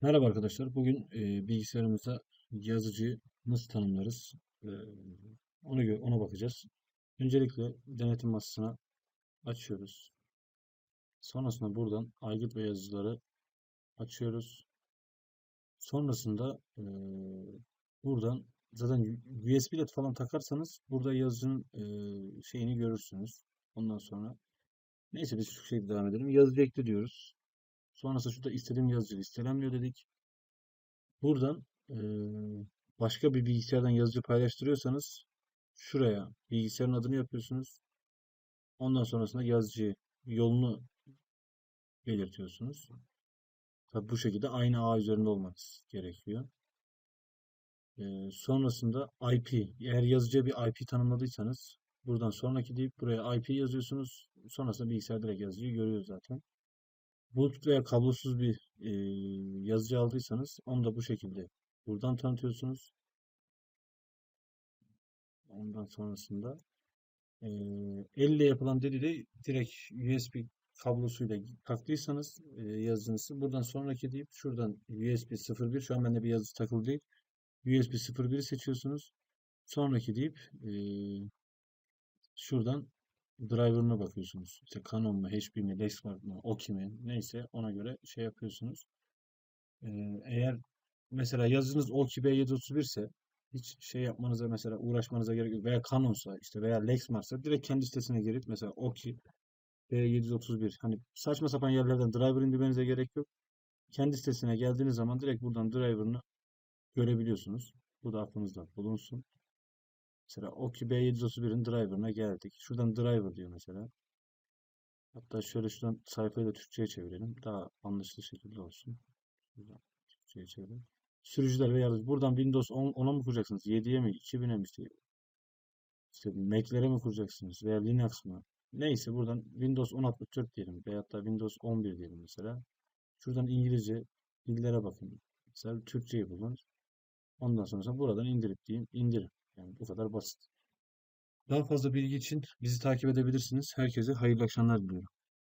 Merhaba arkadaşlar. Bugün e, bilgisayarımıza yazıcıyı nasıl tanımlarız? E, gö- ona bakacağız. Öncelikle denetim masasına açıyoruz. Sonrasında buradan aygıt ve yazıcıları açıyoruz. Sonrasında e, buradan zaten USB led falan takarsanız burada yazıcının e, şeyini görürsünüz. Ondan sonra neyse biz şu şekilde devam edelim. Yazıcı ekle diyoruz. Sonrasında şurada istediğim yazıcı listelenmiyor dedik. Buradan başka bir bilgisayardan yazıcı paylaştırıyorsanız şuraya bilgisayarın adını yapıyorsunuz. Ondan sonrasında yazıcı yolunu belirtiyorsunuz. Tabi bu şekilde aynı ağ üzerinde olmanız gerekiyor. Eee, sonrasında IP, eğer yazıcıya bir IP tanımladıysanız buradan sonraki deyip buraya IP yazıyorsunuz. Sonrasında bilgisayar direkt yazıcıyı görüyor zaten. Bluetooth veya kablosuz bir eee, yazıcı aldıysanız onu da bu şekilde buradan tanıtıyorsunuz. Ondan sonrasında eee elle yapılan dediği direkt USB kablosuyla taktıysanız eee yazıcınızı buradan sonraki deyip şuradan USB 01 şu an bende bir yazıcı takılı değil. USB 01'i seçiyorsunuz. Sonraki deyip eee, şuradan driver'ına bakıyorsunuz. İşte Canon mu, HP mi, Lexmark mı, Oki mi neyse ona göre şey yapıyorsunuz. Eee, eğer mesela yazınız Oki B731 ise hiç şey yapmanıza mesela uğraşmanıza gerek yok. Veya Canon'sa işte veya Lexmark'sa direkt kendi sitesine girip mesela Oki B731 hani saçma sapan yerlerden driver indirmenize gerek yok. Kendi sitesine geldiğiniz zaman direkt buradan driver'ını görebiliyorsunuz. Bu da aklınızda bulunsun. Mesela Oki B731'in driver'ına geldik. Şuradan driver diyor mesela. Hatta şöyle şuradan sayfayı da Türkçe'ye çevirelim. Daha anlaşılır şekilde olsun. Şuradan Türkçe'ye çevirelim. Sürücüler ve yardımcı. Buradan Windows 10, 10'a mı kuracaksınız? 7'ye mi? 2000'e mi? İşte, Mac'lere mi kuracaksınız? Veya Linux mı? Neyse buradan Windows 10.64 diyelim. Veyahut da Windows 11 diyelim mesela. Şuradan İngilizce dillere bakın. Mesela Türkçeyi bulun. Ondan sonra buradan indirip diyeyim. indirin. Yani bu kadar basit. Daha fazla bilgi için bizi takip edebilirsiniz. Herkese hayırlı akşamlar diliyorum.